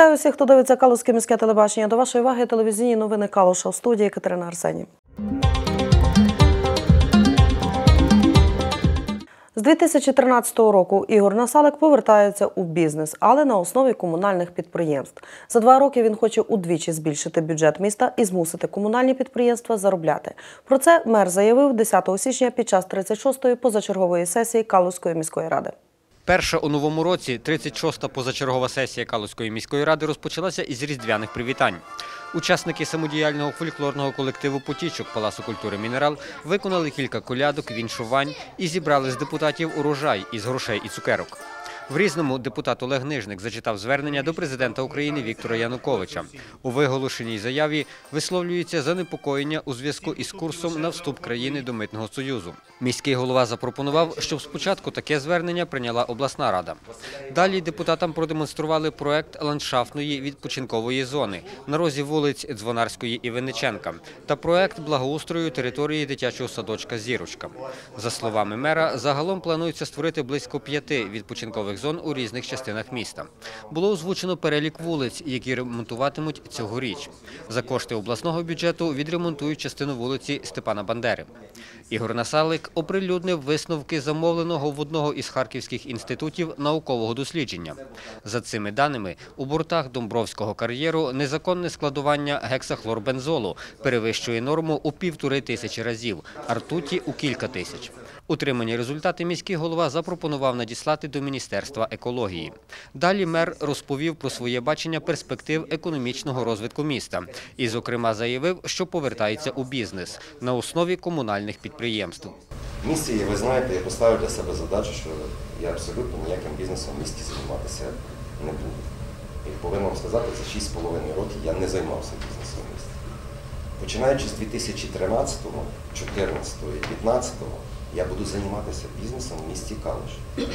Вітаю всіх, хто дивиться Калузьке міське телебачення. До вашої уваги телевізійні новини Калуша в студії Катерина Арсені. З 2013 року Ігор Насалик повертається у бізнес, але на основі комунальних підприємств. За два роки він хоче удвічі збільшити бюджет міста і змусити комунальні підприємства заробляти. Про це мер заявив 10 січня під час 36-ї позачергової сесії Калузької міської ради. Перша у новому році 36-та позачергова сесія Калузької міської ради розпочалася із різдвяних привітань. Учасники самодіяльного фольклорного колективу Потічок Паласу культури Мінерал виконали кілька колядок, віншувань і зібрали з депутатів урожай із грошей і цукерок. В різному депутат Олег Нижник зачитав звернення до президента України Віктора Януковича. У виголошеній заяві висловлюється занепокоєння у зв'язку із курсом на вступ країни до митного союзу. Міський голова запропонував, щоб спочатку таке звернення прийняла обласна рада. Далі депутатам продемонстрували проект ландшафтної відпочинкової зони на розі вулиць Дзвонарської і Винниченка та проект благоустрою території дитячого садочка Зірочка. За словами мера, загалом планується створити близько п'яти відпочинкових зон у різних частинах міста. Було озвучено перелік вулиць, які ремонтуватимуть цьогоріч. За кошти обласного бюджету відремонтують частину вулиці Степана Бандери. Ігор Насалик оприлюднив висновки замовленого в одного із харківських інститутів наукового дослідження. За цими даними, у бортах Домбровського кар'єру незаконне складування гексахлорбензолу перевищує норму у півтори тисячі разів, а ртуті – у кілька тисяч. Утримані результати міський голова запропонував надіслати до Міністерства екології. Далі мер розповів про своє бачення перспектив економічного розвитку міста і, зокрема, заявив, що повертається у бізнес на основі комунальних підприємств. В місті, ви знаєте, я поставив для себе задачу, що я абсолютно ніяким бізнесом в місті займатися не буду. І повинен вам сказати, за 6,5 років я не займався бізнесом в місті. Починаючи з 2013, 2014 і 2015 я буду займатися бізнесом в місті Калуш,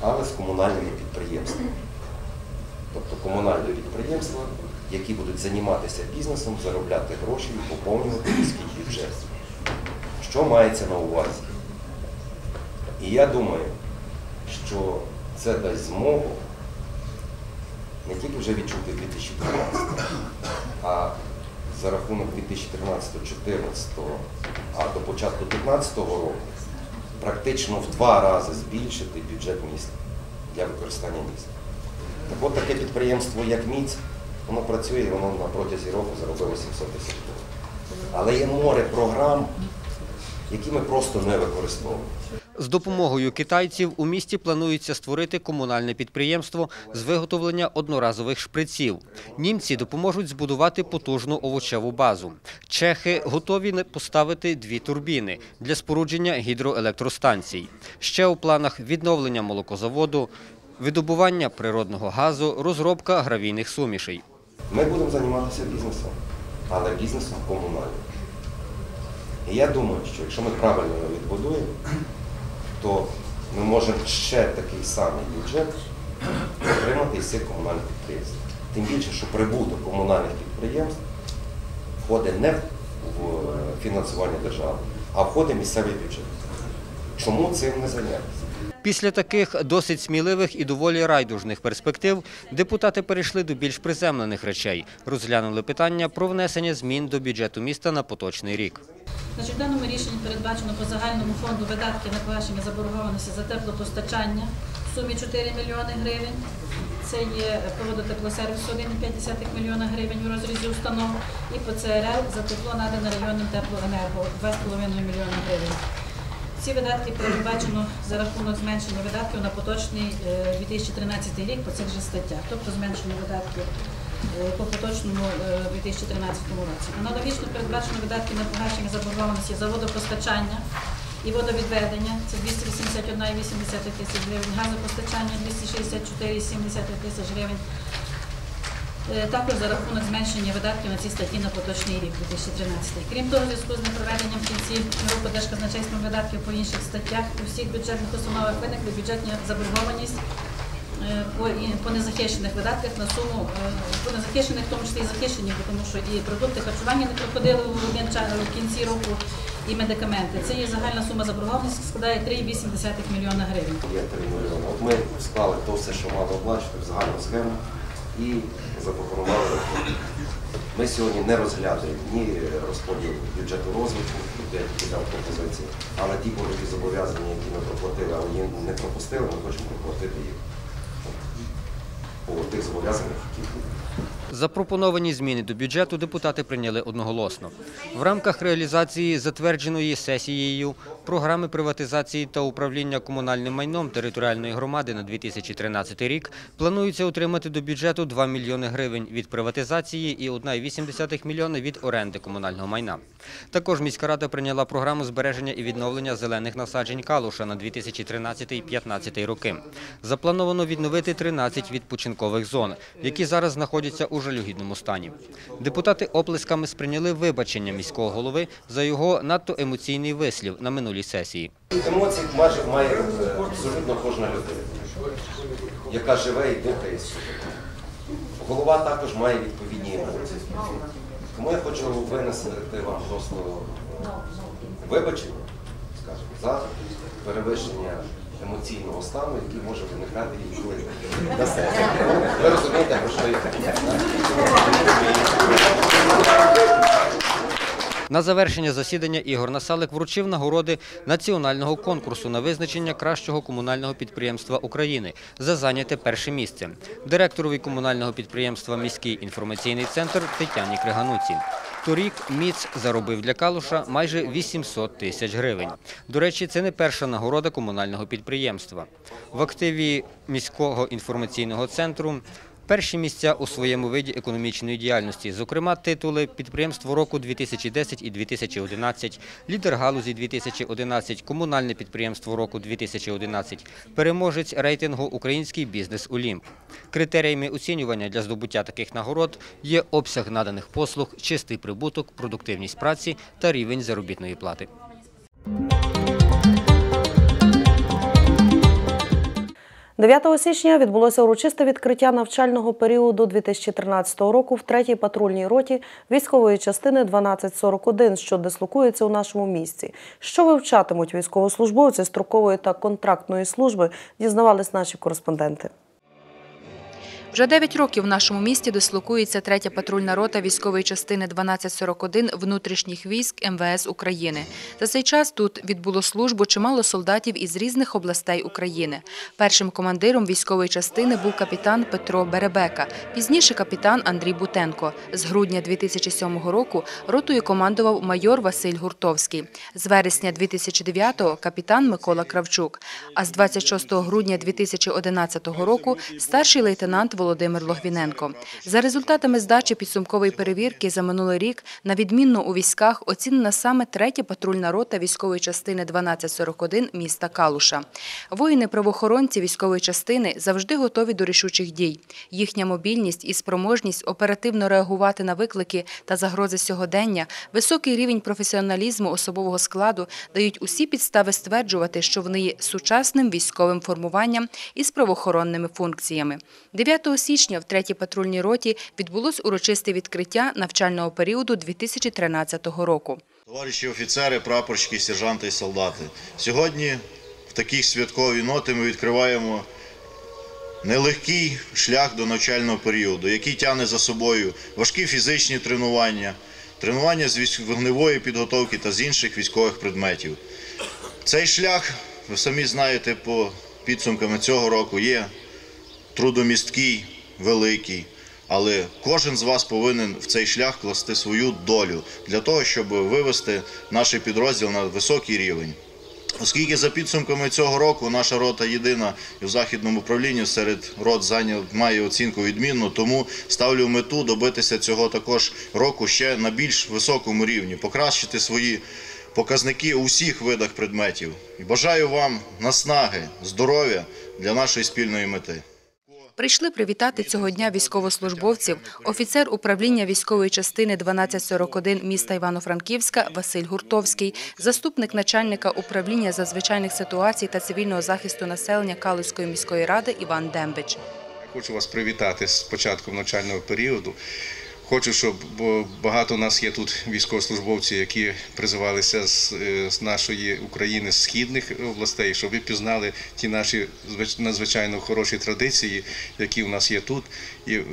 але з комунальними підприємствами. Тобто комунальні підприємства, які будуть займатися бізнесом, заробляти гроші і поповнювати міський бюджет. Що мається на увазі? І я думаю, що це дасть змогу не тільки вже відчути 2013, а за рахунок 2013-2014, а до початку 2015 року практично в два рази збільшити бюджет міста для використання міста. Так от таке підприємство, як МІЦ, воно працює, воно на протязі року заробило 700 тисяч доларів. Але є море програм, які ми просто не використовуємо. З допомогою китайців у місті планується створити комунальне підприємство з виготовлення одноразових шприців. Німці допоможуть збудувати потужну овочеву базу. Чехи готові поставити дві турбіни для спорудження гідроелектростанцій. Ще у планах відновлення молокозаводу, видобування природного газу, розробка гравійних сумішей. Ми будемо займатися бізнесом, але бізнесом комунальним. І я думаю, що якщо ми правильно його відбудуємо, то ми можемо ще такий самий бюджет отримати із цих комунальних підприємств. Тим більше, що прибуток комунальних підприємств входить не в фінансування держави, а входить місцевий бюджет. Чому цим не зайнятися? Після таких досить сміливих і доволі райдужних перспектив депутати перейшли до більш приземлених речей. Розглянули питання про внесення змін до бюджету міста на поточний рік. Значить, в даному рішенні передбачено по загальному фонду видатки на погашення заборгованості за теплопостачання в сумі 4 мільйони гривень. Це є по водотеплосервісу 1,5 мільйона гривень у розрізі установ і по ЦРЛ за тепло надане районним теплоенерго 2,5 мільйона гривень. Ці видатки передбачено за рахунок зменшення видатків на поточний е, 2013 рік по цих же статтях, тобто зменшення видатків е, по поточному е, 2013 році. Аналогічно передбачено видатки на погашення заборгованості за водопостачання і водовідведення, це 281,8 тисяч гривень, газопостачання 264,7 тисяч гривень. Е, Також за рахунок зменшення видатків на ці статті на поточний рік 2013. Крім того, в зв'язку з непроведенням в кінці року держказначейством видатків по інших статтях у всіх бюджетних установах виникли бюджетна заборгованість е, по, по незахищених видатках на суму е, по незахищених, в тому числі і захищені, тому що і продукти харчування не проходили в один час в кінці року, і медикаменти. Це є загальна сума заборгованості, складає 3,8 мільйона гривень. Є 3 мільйони. От ми склали то все, що мало оплачувати в загальну схему. і запропонували. Ми сьогодні не розглядаємо ні розподіл бюджету розвитку, де я тільки дав пропозиції, але ті боргові зобов'язання, які ми проплатили, але не пропустили, ми хочемо проплатити їх по тих зобов'язаннях, які були. Запропоновані зміни до бюджету депутати прийняли одноголосно. В рамках реалізації затвердженої сесією програми приватизації та управління комунальним майном територіальної громади на 2013 рік планується отримати до бюджету 2 мільйони гривень від приватизації і 1,8 мільйона від оренди комунального майна. Також міська рада прийняла програму збереження і відновлення зелених насаджень Калуша на 2013-2015 роки. Заплановано відновити 13 відпочинкових зон, які зараз знаходяться у жалюгідному стані. Депутати оплесками сприйняли вибачення міського голови за його надто емоційний вислів на минулій сесії. Емоції майже має абсолютно кожна людина, яка живе і дихає. Голова також має відповідні емоції. Тому я хочу винести вам просто вибачення, скажімо, за перевищення емоційного стану, який може виникати інколи на сесії. Ви розумієте, про що я На завершення засідання Ігор Насалик вручив нагороди національного конкурсу на визначення кращого комунального підприємства України за зайняте перше місце директорові комунального підприємства Міський інформаційний центр Тетяні Кригануці. Торік МІЦ заробив для Калуша майже 800 тисяч гривень. До речі, це не перша нагорода комунального підприємства. В активі міського інформаційного центру Перші місця у своєму виді економічної діяльності, зокрема титули підприємство року 2010 і 2011, лідер галузі 2011, комунальне підприємство року 2011, переможець рейтингу Український бізнес Олімп. Критеріями оцінювання для здобуття таких нагород є обсяг наданих послуг, чистий прибуток, продуктивність праці та рівень заробітної плати. – 9 січня відбулося урочисте відкриття навчального періоду 2013 року в 3-й патрульній роті військової частини 1241, що дислокується у нашому місці. Що вивчатимуть військовослужбовці строкової та контрактної служби, дізнавались наші кореспонденти. Вже 9 років в нашому місті дислокується третя патрульна рота військової частини 1241 внутрішніх військ МВС України. За цей час тут відбуло службу чимало солдатів із різних областей України. Першим командиром військової частини був капітан Петро Беребека, пізніше капітан Андрій Бутенко. З грудня 2007 року ротою командував майор Василь Гуртовський. З вересня 2009-го – капітан Микола Кравчук. А з 26 грудня 2011 року – старший лейтенант Володимир Логвіненко. За результатами здачі підсумкової перевірки за минулий рік на відмінно у військах оцінена саме третя патрульна рота військової частини 1241 міста Калуша. Воїни-правоохоронці військової частини завжди готові до рішучих дій. Їхня мобільність і спроможність оперативно реагувати на виклики та загрози сьогодення, високий рівень професіоналізму особового складу дають усі підстави стверджувати, що вони є сучасним військовим формуванням із правоохоронними функціями. 9 січня в третій патрульній роті відбулось урочисте відкриття навчального періоду 2013 року. Товариші офіцери, прапорщики, сержанти і солдати. Сьогодні в такі святкові ноти ми відкриваємо нелегкий шлях до навчального періоду, який тягне за собою важкі фізичні тренування, тренування з вогневої підготовки та з інших військових предметів. Цей шлях, ви самі знаєте, по підсумками цього року є трудомісткий, великий. Але кожен з вас повинен в цей шлях класти свою долю для того, щоб вивести наш підрозділ на високий рівень. Оскільки за підсумками цього року наша рота єдина в західному управлінні серед рот зайняв має оцінку відмінну, тому ставлю мету добитися цього також року ще на більш високому рівні, покращити свої показники у всіх видах предметів. І бажаю вам наснаги, здоров'я для нашої спільної мети. Прийшли привітати цього дня військовослужбовців офіцер управління військової частини 1241 міста Івано-Франківська Василь Гуртовський, заступник начальника управління зазвичайних ситуацій та цивільного захисту населення Калузької міської ради Іван Дембич. Хочу вас привітати з початком навчального періоду. Хочу, щоб бо багато у нас є тут військовослужбовців, які призивалися з, е, з нашої України, з східних областей, щоб ви пізнали ті наші звич- надзвичайно хороші традиції, які у нас є тут, і е,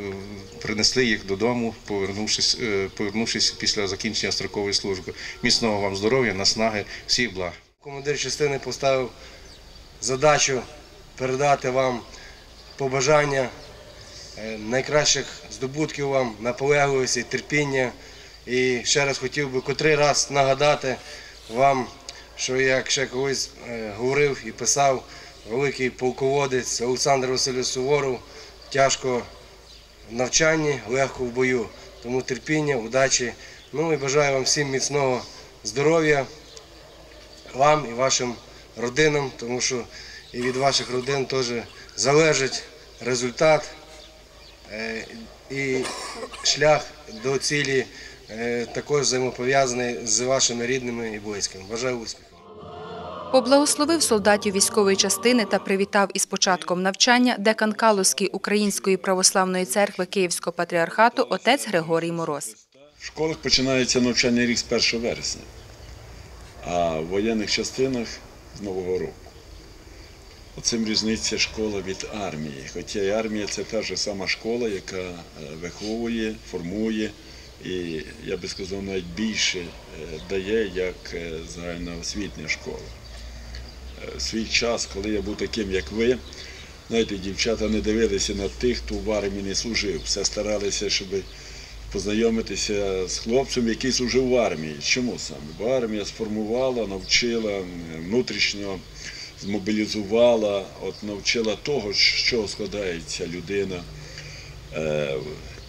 принесли їх додому, повернувшись, е, повернувшись після закінчення строкової служби. Міцного вам здоров'я, наснаги, всіх благ. Командир частини поставив задачу передати вам побажання найкращих здобутків вам, наполегливості, терпіння. І ще раз хотів би котрий раз нагадати вам, що як ще колись е, говорив і писав великий полководець Олександр Васильович Суворов, тяжко в навчанні, легко в бою. Тому терпіння, удачі. Ну і бажаю вам всім міцного здоров'я, вам і вашим родинам, тому що і від ваших родин теж залежить результат е, і шлях до цілі е, також взаємопов'язаний з вашими рідними і близькими. Бажаю успіхів. Поблагословив солдатів військової частини та привітав із початком навчання декан Калузької Української православної церкви Київського патріархату отець Григорій Мороз. В школах починається навчальний рік з 1 вересня, а в воєнних частинах з Нового року. Оцим різниця школа від армії. Хоча і армія це та ж сама школа, яка е, виховує, формує і, я би сказав, навіть більше е, дає, як е, загальноосвітня школа. В свій час, коли я був таким, як ви, знаєте, дівчата не дивилися на тих, хто в армії не служив. Все старалися, щоб познайомитися з хлопцем, який служив в армії. Чому саме? Бо армія сформувала, навчила м, внутрішньо, змобілізувала, от навчила того, чого складається людина е,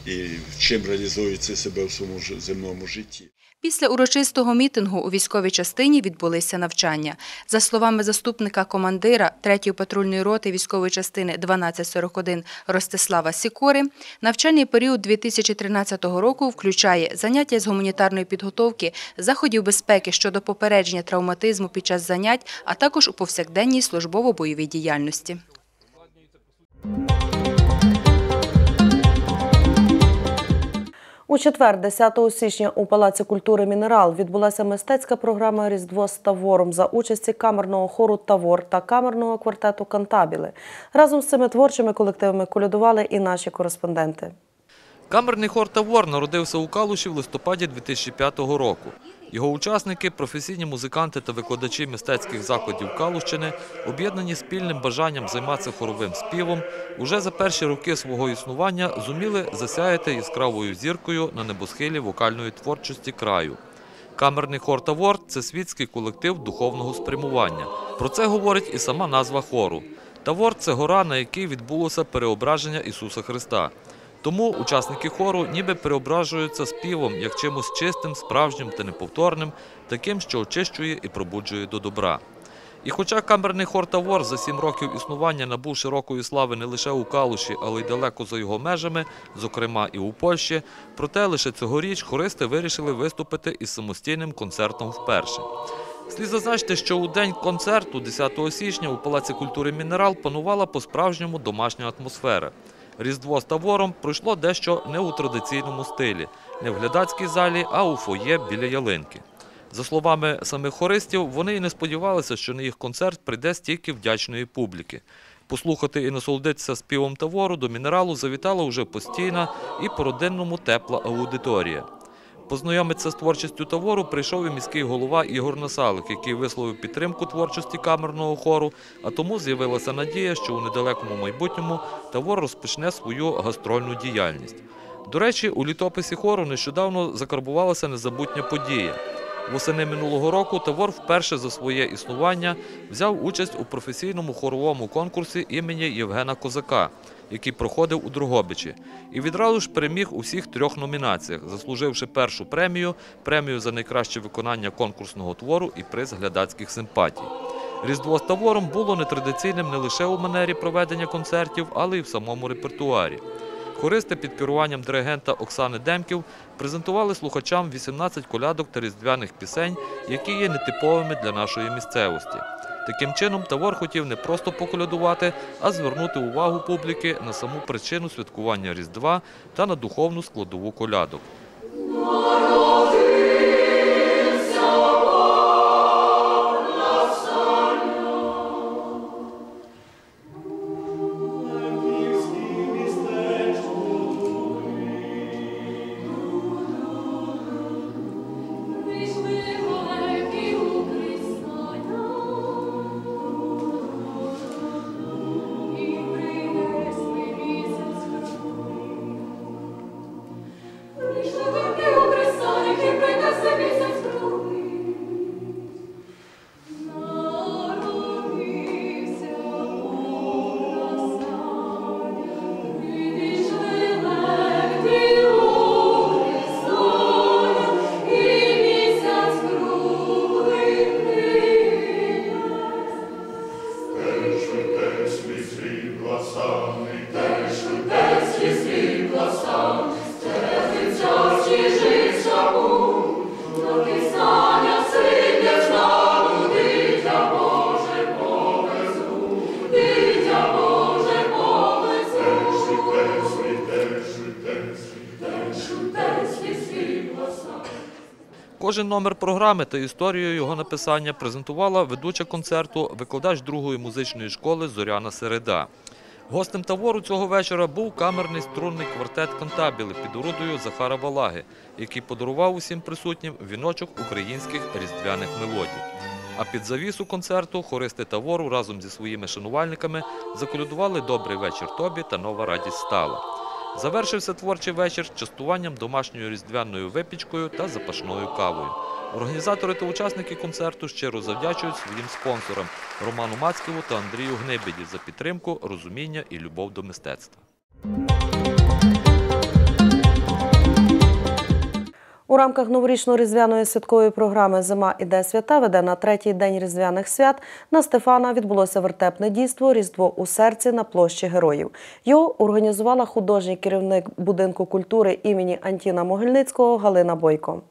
і чим реалізується себе в своєму земному житті. Після урочистого мітингу у військовій частині відбулися навчання. За словами заступника командира 3-ї патрульної роти військової частини 1241 Ростислава Сікори, навчальний період 2013 року включає заняття з гуманітарної підготовки, заходів безпеки щодо попередження травматизму під час занять, а також у повсякденній службово-бойовій діяльності. У четвер, 10 січня, у Палаці культури Мінерал відбулася мистецька програма Різдво з Тавором за участі камерного хору Тавор та камерного квартету Кантабіли. Разом з цими творчими колективами колядували і наші кореспонденти. Камерний хор «Тавор» народився у Калуші в листопаді 2005 року. Його учасники – професійні музиканти та викладачі мистецьких закладів Калущини, об'єднані спільним бажанням займатися хоровим співом, уже за перші роки свого існування зуміли засяяти яскравою зіркою на небосхилі вокальної творчості краю. Камерний хор «Тавор» – це світський колектив духовного спрямування. Про це говорить і сама назва хору. Тавор – це гора, на якій відбулося переображення Ісуса Христа. Тому учасники хору ніби переображуються співом як чимось чистим, справжнім та неповторним, таким, що очищує і пробуджує до добра. І хоча камерний хор Тавор за сім років існування набув широкої слави не лише у Калуші, але й далеко за його межами, зокрема і у Польщі, проте лише цьогоріч хористи вирішили виступити із самостійним концертом вперше. Слід зазначити, що у день концерту, 10 січня, у Палаці культури Мінерал панувала по-справжньому домашня атмосфера. Різдво з Тавором пройшло дещо не у традиційному стилі, не в глядацькій залі, а у фоє біля ялинки. За словами самих хористів, вони і не сподівалися, що на їх концерт прийде стільки вдячної публіки. Послухати і насолодитися співом Тавору до мінералу завітала вже постійна і по-родинному тепла аудиторія. Познайомитися з творчістю Тавору прийшов і міський голова Ігор Насалик, який висловив підтримку творчості камерного хору, а тому з'явилася надія, що у недалекому майбутньому Тавор розпочне свою гастрольну діяльність. До речі, у літописі хору нещодавно закарбувалася незабутня подія. Восени минулого року Тавор вперше за своє існування взяв участь у професійному хоровому конкурсі імені Євгена Козака, який проходив у Дрогобичі, і відразу ж переміг у всіх трьох номінаціях, заслуживши першу премію, премію за найкраще виконання конкурсного твору і приз глядацьких симпатій. Різдво з Тавором було нетрадиційним не лише у манері проведення концертів, але й в самому репертуарі. Хористи під керуванням диригента Оксани Демків презентували слухачам 18 колядок та різдвяних пісень, які є нетиповими для нашої місцевості. Таким чином, Тавор хотів не просто поколядувати, а звернути увагу публіки на саму причину святкування Різдва та на духовну складову колядок. Кожен номер програми та історію його написання презентувала ведуча концерту, викладач другої музичної школи Зоряна Середа. Гостем тавору цього вечора був камерний струнний квартет Кантабіли під орудою Захара Валаги, який подарував усім присутнім віночок українських різдвяних мелодій. А під завісу концерту хористи тавору разом зі своїми шанувальниками заколядували Добрий вечір тобі та нова радість стала. Завершився творчий вечір частуванням домашньою різдвяною випічкою та запашною кавою. Організатори та учасники концерту щиро завдячують своїм спонсорам Роману Мацькову та Андрію Гнибіді за підтримку, розуміння і любов до мистецтва. У рамках новорічно-різдвяної святкової програми Зима іде свята веде на третій день різдвяних свят на Стефана відбулося вертепне дійство Різдво у серці на площі героїв. Його організувала художній керівник будинку культури імені Антіна Могильницького Галина Бойко.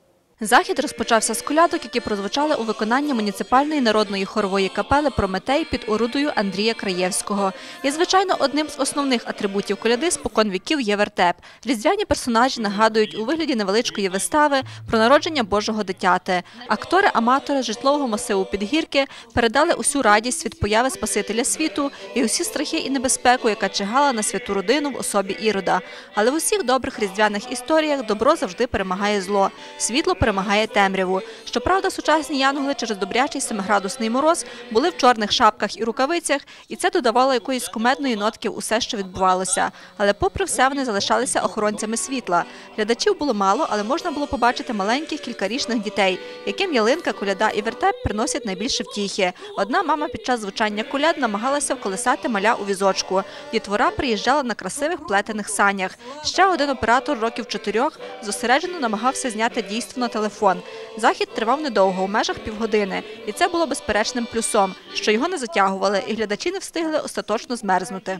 Захід розпочався з колядок, які прозвучали у виконанні муніципальної народної хорової капели Прометей під орудою Андрія Краєвського. І, звичайно, одним з основних атрибутів коляди спокон віків є вертеп. Різдвяні персонажі нагадують у вигляді невеличкої вистави про народження Божого дитяти. Актори-аматори житлового масиву Підгірки передали усю радість від появи Спасителя світу і усі страхи і небезпеку, яка чигала на святу родину в особі Ірода. Але в усіх добрих різдвяних історіях добро завжди перемагає зло. Світло перемагає темряву. Щоправда, сучасні янголи через добрячий семиградусний мороз були в чорних шапках і рукавицях, і це додавало якоїсь кумедної нотки усе, що відбувалося. Але, попри все, вони залишалися охоронцями світла. Глядачів було мало, але можна було побачити маленьких кількарічних дітей, яким ялинка, коляда і вертеп приносять найбільше втіхи. Одна мама під час звучання коляд намагалася вколисати маля у візочку. Дітвора приїжджала на красивих плетених санях. Ще один оператор років чотирьох зосереджено намагався зняти дійство на телефон. Захід тривав недовго, у межах півгодини, і це було безперечним плюсом, що його не затягували, і глядачі не встигли остаточно змерзнути.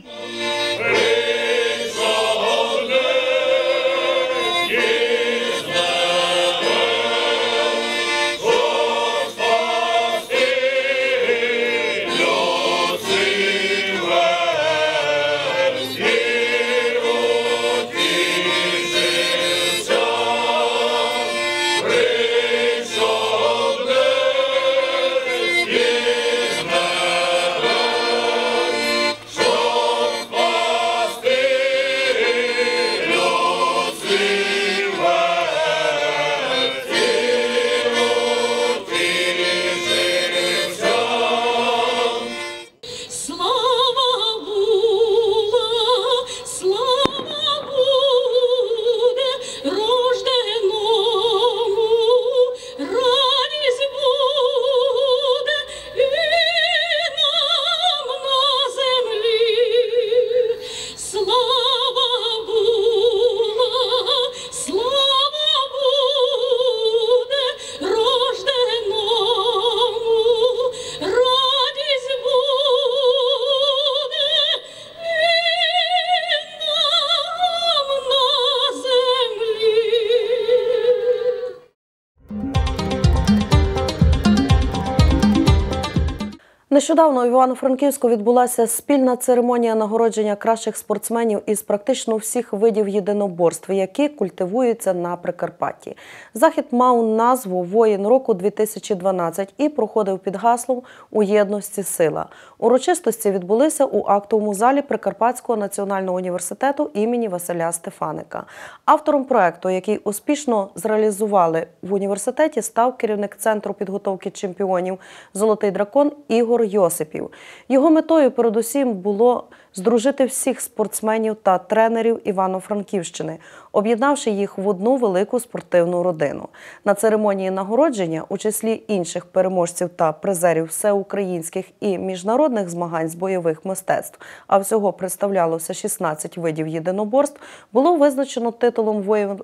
Нещодавно у Івано-Франківську відбулася спільна церемонія нагородження кращих спортсменів із практично всіх видів єдиноборств, які культивуються на Прикарпатті. Захід мав назву Воїн року 2012 і проходив під гаслом У єдності сила. Урочистості відбулися у актовому залі Прикарпатського національного університету імені Василя Стефаника. Автором проекту, який успішно зреалізували в університеті, став керівник центру підготовки чемпіонів Золотий дракон Ігор Йосипів. Його метою передусім було здружити всіх спортсменів та тренерів Івано-Франківщини, об'єднавши їх в одну велику спортивну родину. На церемонії нагородження, у числі інших переможців та призерів всеукраїнських і міжнародних змагань з бойових мистецтв, а всього представлялося 16 видів єдиноборств, було визначено титулом воїн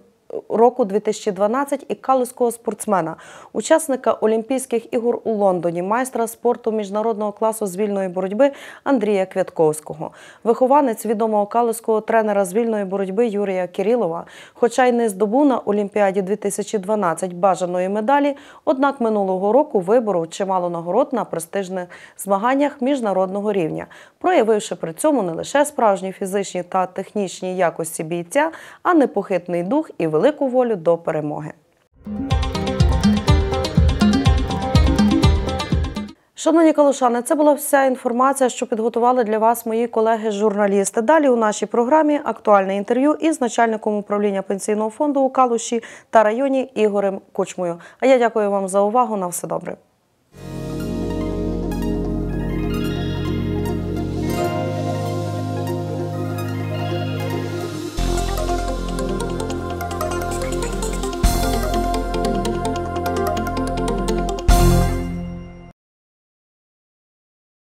року 2012 і калузького спортсмена, учасника Олімпійських ігор у Лондоні, майстра спорту міжнародного класу з вільної боротьби Андрія Квятковського, вихованець відомого калузького тренера з вільної боротьби Юрія Кирилова, хоча й не здобув на Олімпіаді 2012 бажаної медалі, однак минулого року виборов чимало нагород на престижних змаганнях міжнародного рівня, проявивши при цьому не лише справжні фізичні та технічні якості бійця, а непохитний дух і велику волю до перемоги. Шановні калушани, це була вся інформація, що підготували для вас мої колеги-журналісти. Далі у нашій програмі актуальне інтерв'ю із начальником управління пенсійного фонду у Калуші та районі Ігорем Кучмою. А я дякую вам за увагу. На все добре.